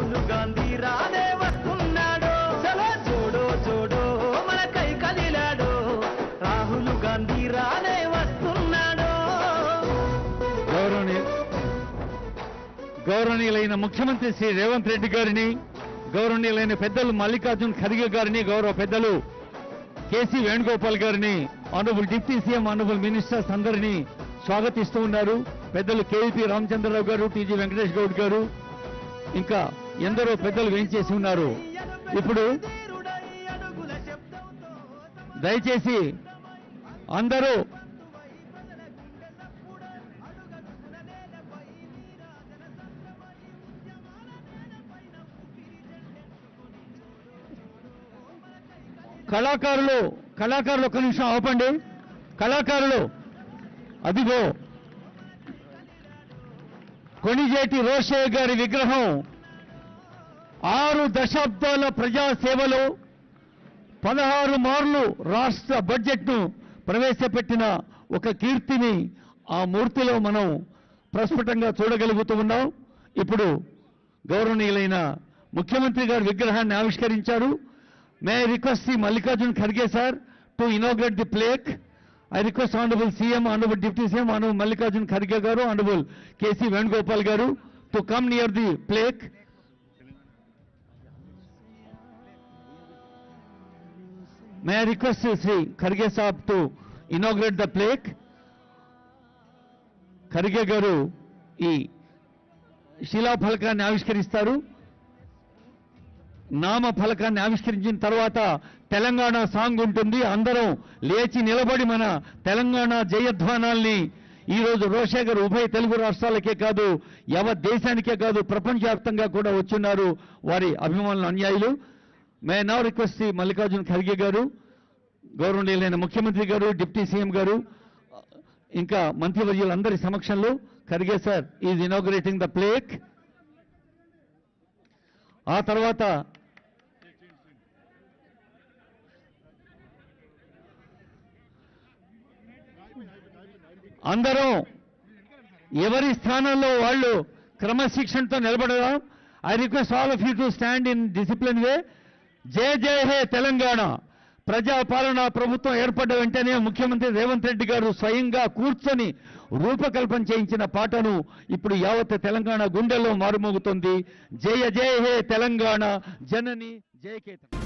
రాహుల్ గాంధీ రానే వస్తున్నాడు. చలో జోడో జోడో మన కై కదిలాడు. రాహుల్ గాంధీ రానే వస్తున్నాడు. గౌరవనీయ గౌరవనీయులైన ముఖ్యమంత్రి శ్రీ రేవంత్ రెడ్డి గారిని గౌరవనీయులైన పెద్దలు మల్లికార్జున్ ఖర్గే గారిని గౌరవ పెద్దలు కేసీ వేణుగోపాల్ గారిని honourable deputy CM honourable ministers అందరినీ స్వాగతిస్తూ ఉన్నారు. పెద్దలు కేవీపీ రామచంద్రరావు గారు టీజీ వెంకటేష్ గౌడ్ గారు ఇంకా ఎందరో పెద్దలు వేయించేసి ఉన్నారు. ఇప్పుడు దయచేసి అందరూ కళాకారులు కళాకారులు ఒక నిమిషం ఆపండి. కళాకారులు అదిగో కొణిజేటి రోషయ్య గారి విగ్రహం ఆరు దశాబ్దాల ప్రజాసేవలో పదహారు మార్లు రాష్ట్ర బడ్జెట్ను ప్రవేశపెట్టిన ఒక కీర్తిని ఆ మూర్తిలో మనం ప్రస్ఫుటంగా చూడగలుగుతూ ఉన్నాం. ఇప్పుడు గౌరవనీయులైన ముఖ్యమంత్రి గారి విగ్రహాన్ని ఆవిష్కరించారు. May I request Shri Mallikarjun Kharge sir to inaugurate the plaque. I request honourable CM honourable deputy CM honourable Mallikarjun Kharge garu honourable KC Venugopal garu to come near the plaque. May I request Sri Kharge Saab to inaugurate the plaque? Kharge garu ఈ శిలా ఫలకాన్ని ఆవిష్కరిస్తారు నామ ఫలకాన్ని ఆవిష్కరించిన తర్వాత Telangana song ఉంటుంది అందరం లేచి నిలబడి మన తెలంగాణ జయధ్వానాల్ని ఈ రోజు రోషే గారు ఉభయ తెలుగు రాష్ట్రాలకే కాదు యావత్ దేశానికే కాదు ప్రపంచవ్యాప్తంగా కూడా వచ్చున్నారు వారి అభిమానులు అన్యాయులు. May now request Mallikarjuna Kharge గారు గౌరవనీయులైన ముఖ్యమంత్రి గారు డిప్యూటీ సీఎం గారు ఇంకా మంత్రివర్యులందరి సమక్షంలో Kharge sir is inaugurating the plaque ఆ తర్వాత అందరం ఎవరి స్థానంలో వాళ్ళు క్రమశిక్షణతో నిలబడదాం. I request all of you to stand in discipline way జయ జయ హే తెలంగాణ. ప్రజాపాలన ప్రభుత్వం ఏర్పడ్డ వెంటనే ముఖ్యమంత్రి రేవంత్ రెడ్డి గారు స్వయంగా కూర్చొని రూపకల్పన చేయించిన పాటను ఇప్పుడు యావత్ తెలంగాణ గుండెల్లో మారుమోగుతుంది. జయ జయ హే తెలంగాణ. జనని జయకేతన్